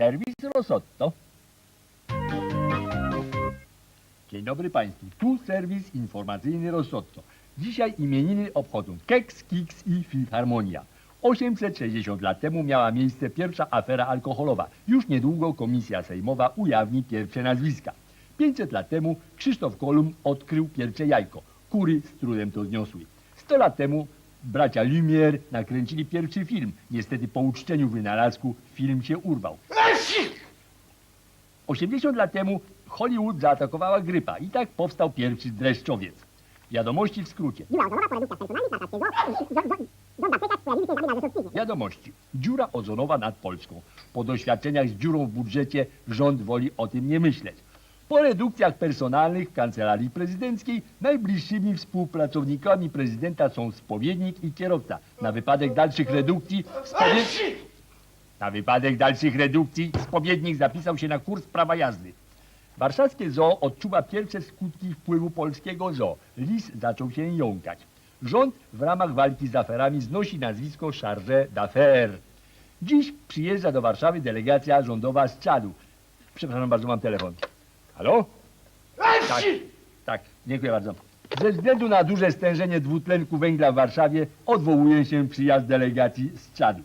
Serwis Rosotto. Dzień dobry Państwu, tu serwis informacyjny Rosotto. Dzisiaj imieniny obchodzą Keks, Kiks i Filharmonia. 860 lat temu miała miejsce pierwsza afera alkoholowa. Już niedługo komisja sejmowa ujawni pierwsze nazwiska. 500 lat temu Krzysztof Kolumb odkrył pierwsze jajko. Kury z trudem to zniosły. 100 lat temu bracia Lumière nakręcili pierwszy film. Niestety po uczczeniu wynalazku film się urwał. 80 lat temu Hollywood zaatakowała grypa i tak powstał pierwszy dreszczowiec. Wiadomości w skrócie. Wiadomości. Dziura ozonowa nad Polską. Po doświadczeniach z dziurą w budżecie rząd woli o tym nie myśleć. Po redukcjach personalnych w kancelarii prezydenckiej najbliższymi współpracownikami prezydenta są spowiednik i kierowca. Na wypadek dalszych redukcji spowiednik... Na wypadek dalszych redukcji spowiednik zapisał się na kurs prawa jazdy. Warszawskie zoo odczuwa pierwsze skutki wpływu polskiego zoo. Lis zaczął się jąkać. Rząd w ramach walki z aferami znosi nazwisko Chargé d'Affaires. Dziś przyjeżdża do Warszawy delegacja rządowa z Czadu. Przepraszam bardzo, mam telefon. Halo? Tak, tak, dziękuję bardzo. Ze względu na duże stężenie dwutlenku węgla w Warszawie odwołuje się przyjazd delegacji z Czadu.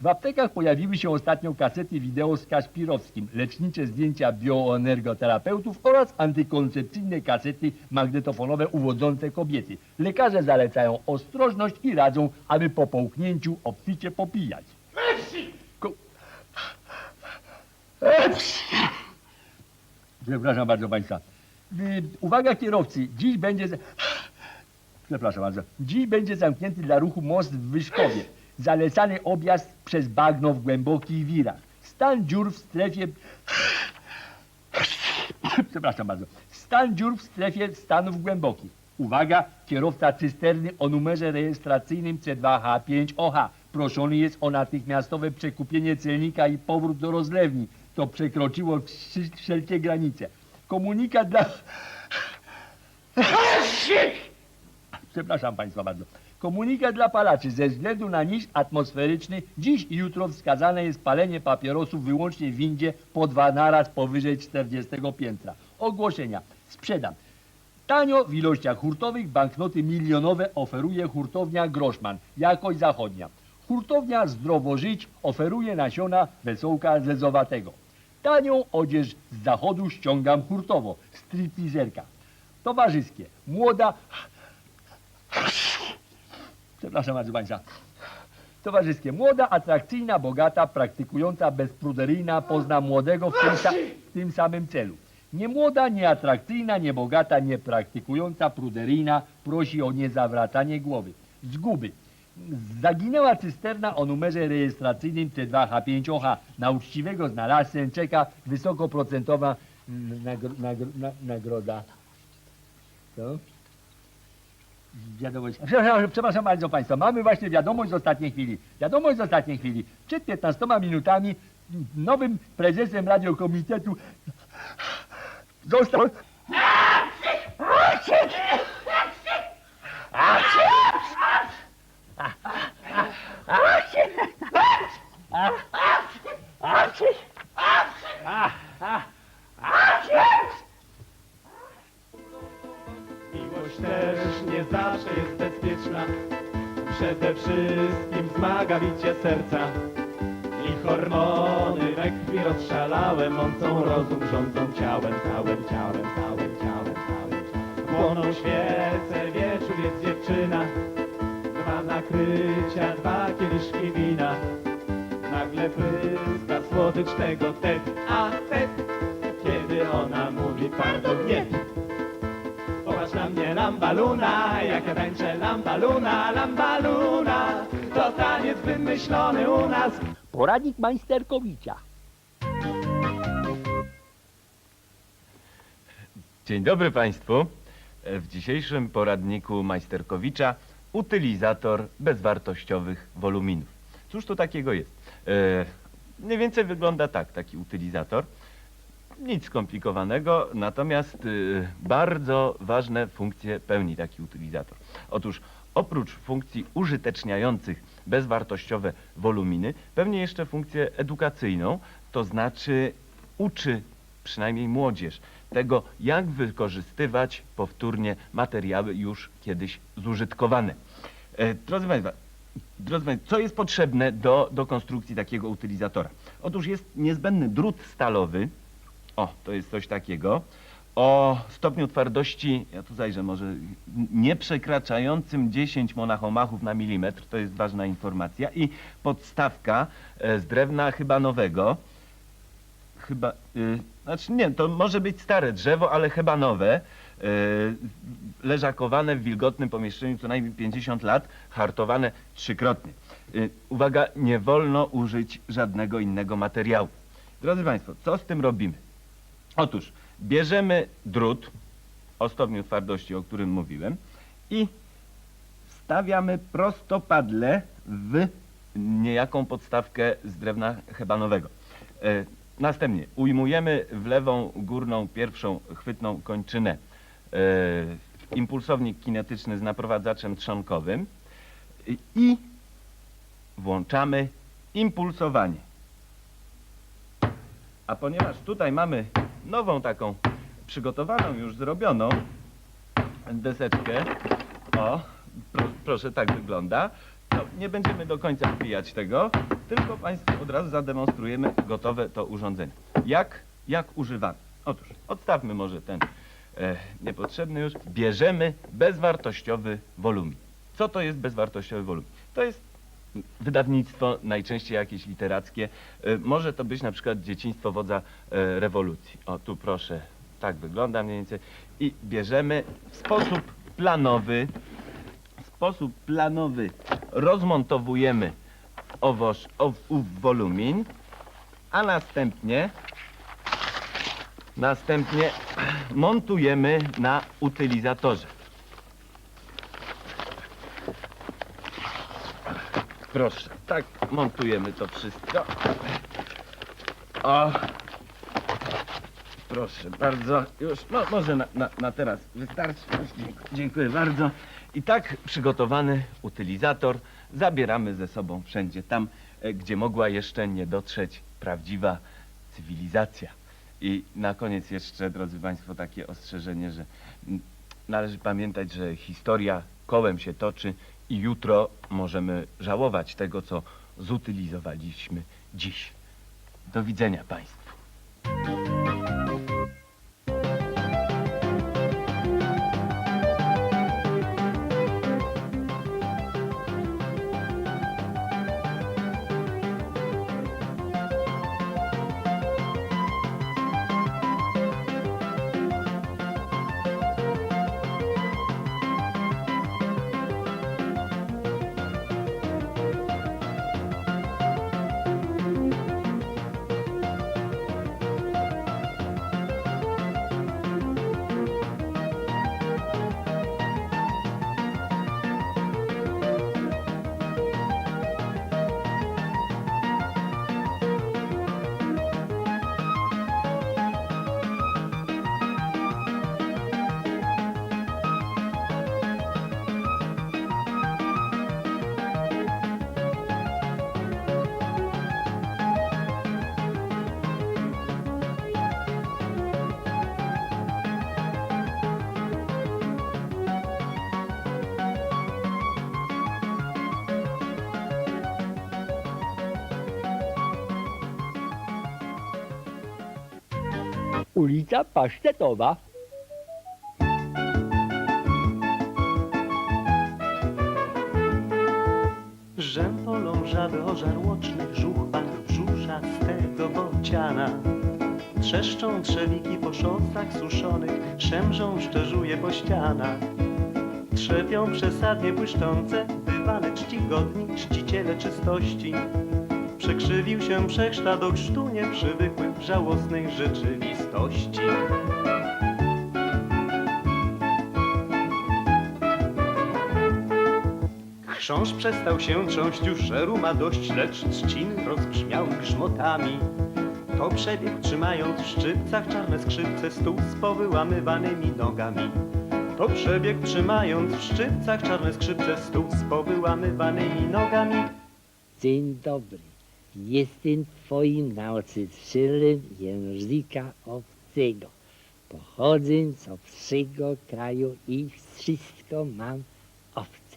W aptekach pojawiły się ostatnio kasety wideo z Kaszpirowskim, lecznicze zdjęcia bioenergoterapeutów oraz antykoncepcyjne kasety magnetofonowe uwodzące kobiety. Lekarze zalecają ostrożność i radzą, aby po połknięciu obficie popijać. Ko- Przepraszam bardzo Państwa. Y, Uwaga kierowcy, dziś będzie... Przepraszam bardzo. Dziś będzie zamknięty dla ruchu most w Wyszkowie. Zalecany objazd przez bagno w głębokich wirach. Stan dziur w strefie... Przepraszam bardzo. Stan dziur w strefie stanów głębokich. Uwaga, kierowca cysterny o numerze rejestracyjnym C2H5OH. Proszony jest o natychmiastowe przekupienie celnika i powrót do rozlewni. To przekroczyło wszy- wszelkie granice. Komunikat dla... Przepraszam Państwa bardzo. Komunikat dla palaczy. Ze względu na niż atmosferyczny dziś i jutro wskazane jest palenie papierosów wyłącznie w windzie po dwa naraz powyżej 40 piętra. Ogłoszenia. Sprzedam. Tanio w ilościach hurtowych banknoty milionowe oferuje hurtownia Groszman, jakość zachodnia. Hurtownia Zdrowo Żyć oferuje nasiona wesołka zezowatego. Tanią odzież z zachodu ściągam hurtowo, stripteaserka. Towarzyskie, młoda... Przepraszam bardzo Państwa. Towarzyskie, młoda, atrakcyjna, bogata, praktykująca bezpruderyjna pozna młodego w tym, sa- w tym samym celu. Niemłoda, nieatrakcyjna, niebogata, niepraktykująca, pruderyjna prosi o niezawracanie głowy. Zguby. Zaginęła cysterna o numerze rejestracyjnym C2H5OH. Na uczciwego znalazcę czeka wysokoprocentowa mm, nagro, nagro, na, nagroda. Co? Wiadomość. Przepraszam, przepraszam bardzo Państwa, mamy właśnie wiadomość z ostatniej chwili. Wiadomość z ostatniej chwili. Przed 15 minutami nowym prezesem radiokomitetu został... Miłość też nie zawsze jest bezpieczna. Przede wszystkim zmaga bicie serca. I hormony we krwi rozszalałe Mącą rozum, rządzą ciałem, całym ciałem, całym ciałem, całym ciałem. Płoną świece, wieczór jest dziewczyna. Dwa nakrycia, dwa kieliszki wina Nagle pryska słodycz tego tet, a tet Kiedy ona mówi twardo nie Popatrz na mnie lambaluna, jak ja tańczę lambaluna, lambaluna To taniec wymyślony u nas Poradnik Majsterkowicza. Dzień dobry Państwu. W dzisiejszym poradniku Majsterkowicza utylizator bezwartościowych woluminów. Cóż to takiego jest? E, mniej więcej wygląda tak, taki utylizator. Nic skomplikowanego, natomiast e, bardzo ważne funkcje pełni taki utylizator. Otóż oprócz funkcji użyteczniających bezwartościowe woluminy, pewnie jeszcze funkcję edukacyjną, to znaczy uczy przynajmniej młodzież tego, jak wykorzystywać powtórnie materiały już kiedyś zużytkowane. E, drodzy Państwa, drodzy Państwo, co jest potrzebne do, do konstrukcji takiego utylizatora? Otóż jest niezbędny drut stalowy, o, to jest coś takiego, o stopniu twardości, ja tu zajrzę może, nie przekraczającym 10 monachomachów na milimetr, to jest ważna informacja, i podstawka e, z drewna chyba nowego, chyba, y, znaczy nie, to może być stare drzewo, ale chyba nowe, leżakowane w wilgotnym pomieszczeniu co najmniej 50 lat, hartowane trzykrotnie. Y, uwaga, nie wolno użyć żadnego innego materiału. Drodzy Państwo, co z tym robimy? Otóż bierzemy drut o stopniu twardości, o którym mówiłem i wstawiamy prostopadle w niejaką podstawkę z drewna hebanowego. E, następnie ujmujemy w lewą górną pierwszą chwytną kończynę e, impulsownik kinetyczny z naprowadzaczem trzonkowym i- włączamy impulsowanie. A ponieważ tutaj mamy nową taką przygotowaną, już zrobioną deseczkę, o, pro, proszę, tak wygląda, to nie będziemy do końca wbijać tego, tylko Państwu od razu zademonstrujemy gotowe to urządzenie. Jak, jak używamy? Otóż odstawmy może ten e, niepotrzebny już. Bierzemy bezwartościowy wolumin. Co to jest bezwartościowy wolumin? To jest wydawnictwo, najczęściej jakieś literackie. E, Może to być na przykład dzieciństwo wodza e, rewolucji. O, tu proszę, tak wygląda mniej więcej. I bierzemy w sposób planowy, w sposób planowy rozmontowujemy owoż, ów, ów wolumin, a następnie następnie montujemy na utylizatorze. Proszę, tak montujemy to wszystko. O, proszę bardzo, już, no, może na, na, na teraz wystarczy. Dziękuję, dziękuję bardzo. I tak przygotowany utylizator zabieramy ze sobą wszędzie tam, e, gdzie mogła jeszcze nie dotrzeć prawdziwa cywilizacja. I na koniec jeszcze, drodzy Państwo, takie ostrzeżenie, że należy pamiętać, że historia kołem się toczy i jutro możemy żałować tego, co zutylizowaliśmy dziś. Do widzenia Państwu. Ulica Pasztetowa. Rzępolą żaby o żarłocznych żuchwach brzuszastego bociana. Trzeszczą trzewiki po szosach suszonych, szemrzą szczerzuje po ścianach. Trzepią przesadnie błyszczące dywany czcigodni, czciciele czystości. Przekrzywił się wszechświat do chrztu nieprzywykłych w żałosnej rzeczywistości. Chrząszcz przestał się trząść, już żeru ma dość, lecz trzciny rozbrzmiały grzmotami. To przebiegł, trzymając w szczypcach czarne skrzypce, stół z powyłamywanymi nogami. O przebieg trzymając w szczypcach czarne skrzypce stół z powyłamywanymi nogami. Dzień dobry. Jestem twoim nauczycielem języka obcego. Pochodzę z obcego kraju i wszystko mam obce.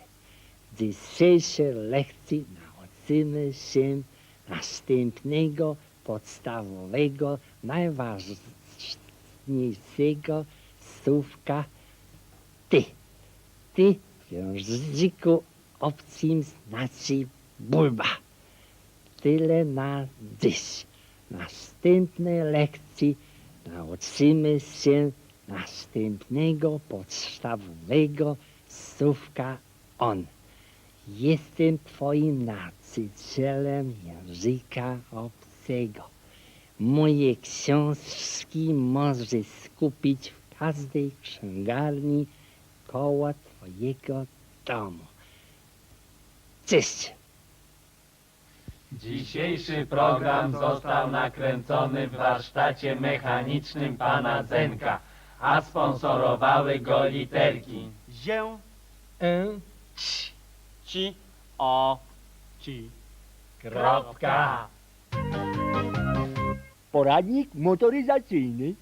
W dzisiejszej lekcji nauczymy się następnego podstawowego, najważniejszego słówka ty. Ty w języku obcym znaczy bulba. Tyle na dziś. Następnej lekcji nauczymy się następnego podstawowego słówka on. Jestem twoim nauczycielem języka obcego. Moje książki możesz skupić w każdej księgarni koło twojego domu. Cześć! Dzisiejszy program został nakręcony w warsztacie mechanicznym pana Zenka, a sponsorowały go literki. Zię, E, ci, o, ci. Kropka. Poradnik motoryzacyjny.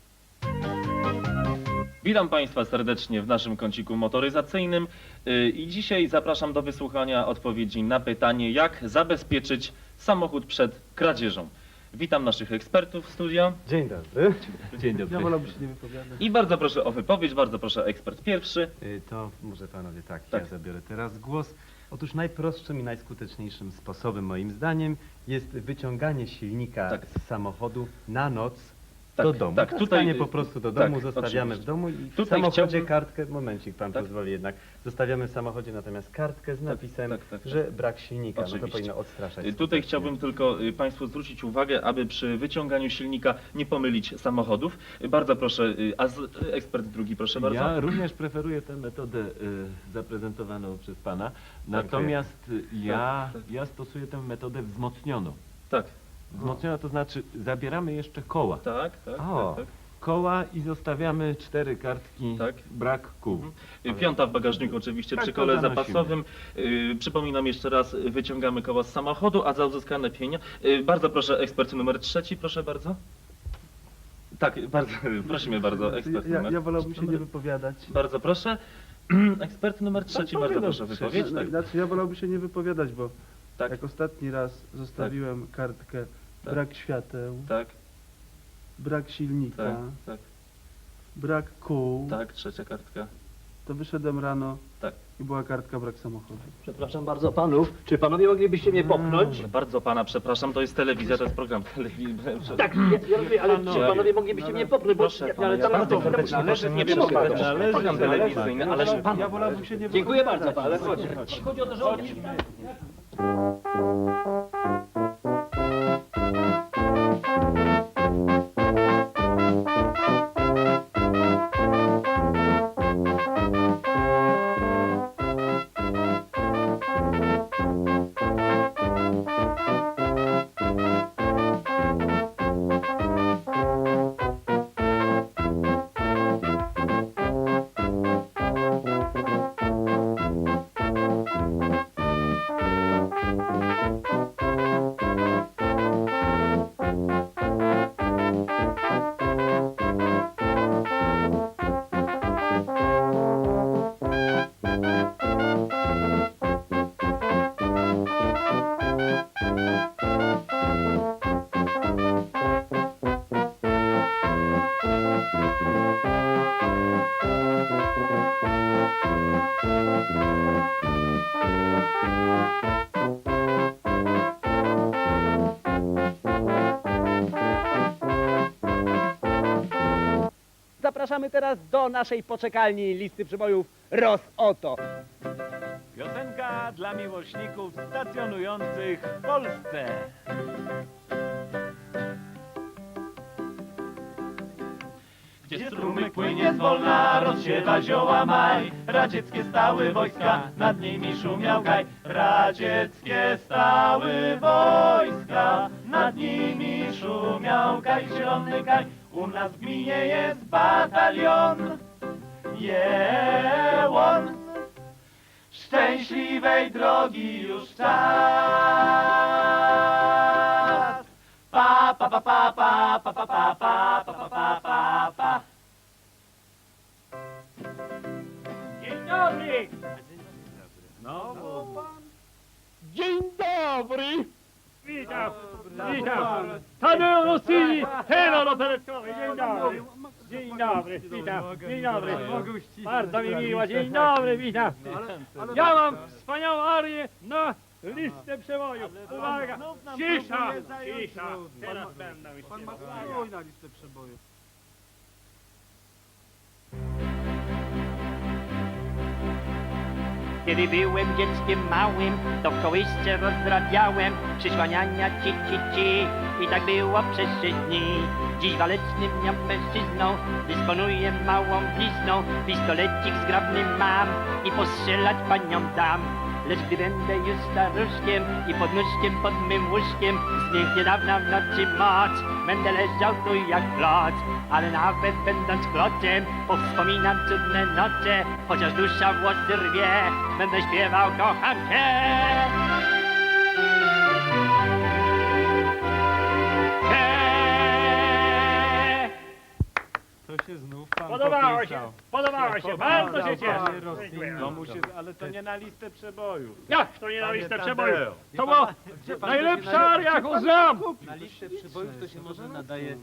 Witam Państwa serdecznie w naszym kąciku motoryzacyjnym yy, i dzisiaj zapraszam do wysłuchania odpowiedzi na pytanie, jak zabezpieczyć samochód przed kradzieżą. Witam naszych ekspertów w studio. Dzień dobry. Dzień dobry. Ja wolałbym się nie wypowiadać. I bardzo proszę o wypowiedź, bardzo proszę ekspert pierwszy. Y, To może panowie tak, Tak. ja zabiorę teraz głos. Otóż najprostszym i najskuteczniejszym sposobem moim zdaniem jest wyciąganie silnika Tak. z samochodu na noc do domu. tak, nie po prostu do tak, domu, zostawiamy oczywiście. w domu i w Tutaj samochodzie chciałbym- kartkę, momencik pan Tak. pozwoli jednak, zostawiamy w samochodzie natomiast kartkę z napisem, tak, tak, tak. że brak silnika, no to Oczywiście. powinno odstraszać. Y, Tutaj skutecznie. chciałbym tylko y, Państwu zwrócić uwagę, aby przy wyciąganiu silnika nie pomylić samochodów. Y, Bardzo proszę, a z, ekspert drugi proszę bardzo. Ja również preferuję tę metodę y, zaprezentowaną przez pana, natomiast ja, Tak, tak. ja stosuję tę metodę wzmocnioną. Tak, Wzmocniona to znaczy zabieramy jeszcze koła. tak, tak, O. tak, tak. Koła i zostawiamy cztery kartki, Tak. brak kół. Y, Piąta w bagażniku oczywiście Tak, przy to kole zanosimy. zapasowym. Y, Przypominam jeszcze raz, y, wyciągamy koła z samochodu, a za uzyskane pieniądze... Bardzo proszę, ekspert numer trzeci, proszę bardzo. Tak, bardzo, prosimy bardzo, ekspert Ja, numer... ja wolałbym się nie wypowiadać. Bardzo proszę. Ekspert numer trzeci, bardzo proszę, wypowiedź. Tak, Znaczy, ja wolałbym się nie wypowiadać, bo tak, jak ostatni raz zostawiłem kartkę Tak. brak świateł, tak, brak silnika, tak, tak, brak kół, tak, trzecia kartka. to wyszedłem rano Tak. i była kartka brak samochodu. Przepraszam bardzo panów, czy panowie moglibyście mnie popchnąć? Bardzo pana przepraszam, to jest telewizja, to jest program telewizyjny. Tak, ja, ja rozumiem, ale czy panowie moglibyście mnie popchnąć? Bo, Proszę pana, ale ja tam bardzo serdecznie proszę nie mogę. przerywać. Program telewizyjny, ale Ja wolałbym się nie Dziękuję bardzo, ale chodź. Chodzi o to, że. Zapraszamy teraz do naszej poczekalni listy przybojów Ros Oto. Piosenka dla miłośników stacjonujących w Polsce. Gdzie strumyk płynie zwolna, rozsiewa zioła maj. Radzieckie stały wojska, nad nimi szumiał gaj. Radzieckie stały wojska, nad nimi szumiał gaj. Zielony gaj, u nas w gminie jest batalion. jełon. Szczęśliwej drogi już czas. Pa, pa, pa, pa, pa, pa, pa, pa, pa, pa, pa, pa, pa, pa. Dzień dobry! Dzień dobry! Witam! Witam! Tadeusz Rossini, tenor dzień dobry! Dzień dobry, witam, dzień dobry. Bardzo mi miło, dzień dobry, witam. Ja mam wspaniałą arię na listę przebojów. Uwaga, cisza, cisza. Teraz będą Pan ma na listę przebojów. Kiedy byłem dzieckiem małym, to w kołysce rozrabiałem przysłaniania ci, ci, ci. I tak było przez trzy dni. Dziś walecznym ja mężczyzną, dysponuję małą blizną. Pistolecik zgrabny mam i postrzelać paniom dam. Lecz gdy będę już staruszkiem i pod nóżkiem pod mym łóżkiem Zmięknie dawna w nocy moc, będę leżał tu jak kloc Ale nawet będąc klocem, powspominam cudne noce Chociaż dusza włosy rwie, będę śpiewał kocham cię Cię. To się znów pan Podobało się, popisał. podobało się, bardzo się cieszę. Panie Rossini, Dziękuję. To mu się, ale to nie na listę przebojów. Jak to nie na listę Tadeusz. przebojów? To była najlepsza aria, jaką znam! Na listę przebojów to się może nadaje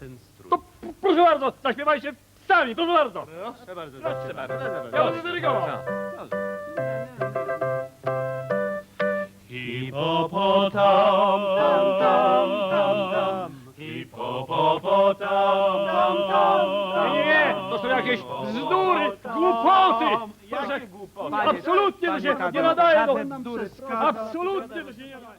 ten strój. To proszę bardzo, zaśpiewajcie sami, proszę bardzo. Proszę bardzo, Proszę bardzo. Ja będę dyrygował. Hipopotam, tam, tam, tam, tam. Hipopotam, tam, tam, tam. Nie, nie, to są jakieś bzdury, głupoty. Jakie głupoty? Absolutnie to się nie nadaje do... Absolutnie to się nie nadaje.